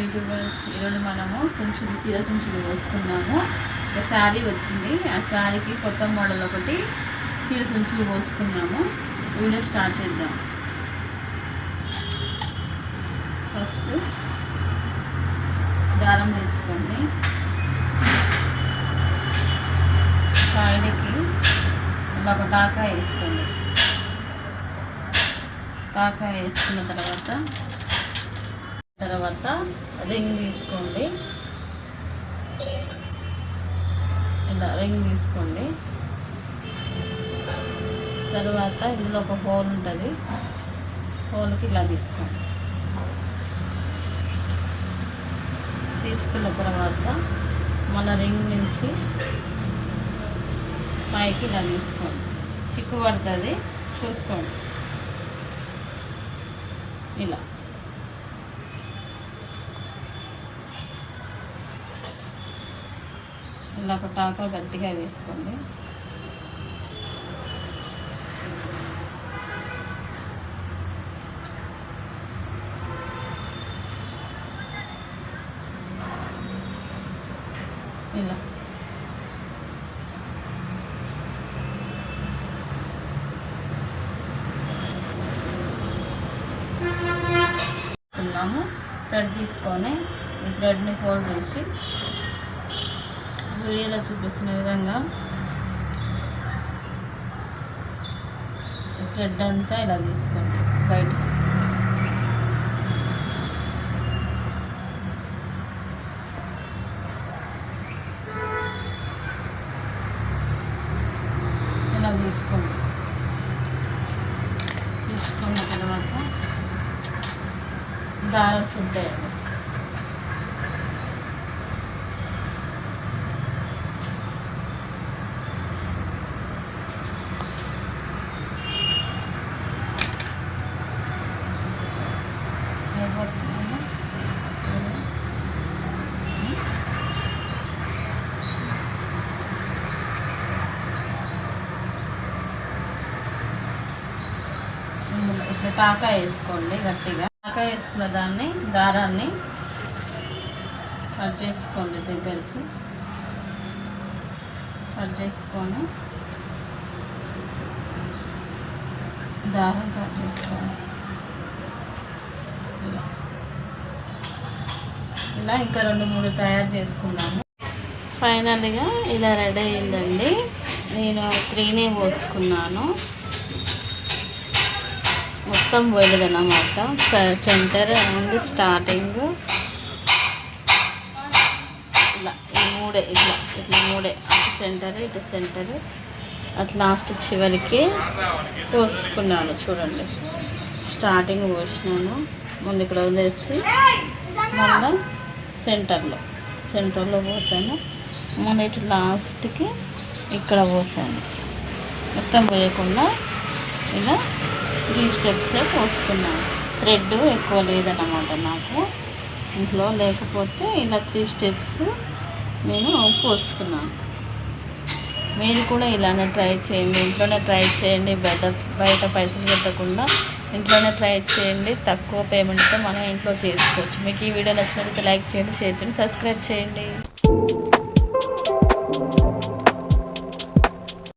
YouTubers ఈరోజు మనము సుంచులు చీర సుంచులు పోసుకున్నాము. ఒక శారీ వచ్చింది. ఆ శారీకి కొత్త మోడల్ ఒకటి చీర సుంచులు పోసుకున్నాము. వీడియో స్టార్ట్ చేద్దాం. ఫస్ట్ దారం తీసుకోండి. సైడ్కి ఇలా ఒక టాకా వేసుకోండి. టాకా వేసుకున్న తర్వాత తర్వాత రింగ్ తీసుకోండి. ఇలా రింగ్ తీసుకోండి. తర్వాత ఇందులో ఒక హోల్ ఉంటుంది. హోల్కి ఇలా తీసుకోండి. తీసుకున్న తర్వాత మన రింగ్ నుంచి పైకి ఇలా తీసుకోండి. చిక్కు పడుతుంది. చూసుకోండి. ఇలా. ఇలా ఒక టాకా గట్టిగా వేసుకోండి. ఇలా. తీసుకున్నాము థ్రెడ్ తీసుకొని ఈ థ్రెడ్ని ఫోల్డ్ చేసి వీడియోలో చూపిస్తున్న విధంగా థ్రెడ్ అంతా ఇలా తీసుకోండి బయట. ఇలా తీసుకోండి. తీసుకున్న తర్వాత దారం చుట్టేయండి అయిపోతుందా? ఇందులో ఇప్పుడు టాకా వేసుకోండి గట్టిగా. టాకా వేసుకున్న దాన్ని దారాన్ని కట్ చేసుకోండి దగ్గరికి. కట్ చేసుకొని దారం కట్ చేసుకోండి. ఇలా ఇలా ఇంకా రెండు మూడు తయారు చేసుకున్నాము. ఫైనల్గా ఇలా రెడీ అయిందండి. నేను త్రీనే పోసుకున్నాను. మొత్తం పోయలేదన్నమాట సెంటర్ అండ్ స్టార్టింగ్. ఇలా ఈ మూడే ఇట్లా ఇట్లా మూడే. అటు సెంటర్ ఇటు సెంటర్. అట్ లాస్ట్ చివరికి పోసుకున్నాను చూడండి. స్టార్టింగ్ పోసినాను. ముందు ఇక్కడ వదిలేసి మళ్ళీ సెంటర్లో. సెంటర్లో పోసాను. మళ్ళీ ఇటు లాస్ట్కి ఇక్కడ పోసాను. మొత్తం పోయకుండా ఇలా త్రీ స్టెప్స్ పోసుకున్నాను థ్రెడ్ ఎక్కువ లేదన్నమాట నాకు. ఇంట్లో లేకపోతే ఇలా త్రీ స్టెప్స్ నేను పోసుకున్నాను మీరు కూడా ఇలానే ట్రై చేయండి. ఇంట్లోనే ట్రై చేయండి. బయట బయట పైసలు పెట్టకుండా ఇంట్లోనే ట్రై చేయండి. తక్కువ పేమెంట్తో మనం ఇంట్లో చేసుకోవచ్చు. మీకు ఈ వీడియో నచ్చినట్లయితే లైక్ చేయండి షేర్ చేయండి సబ్స్క్రైబ్ చేయండి.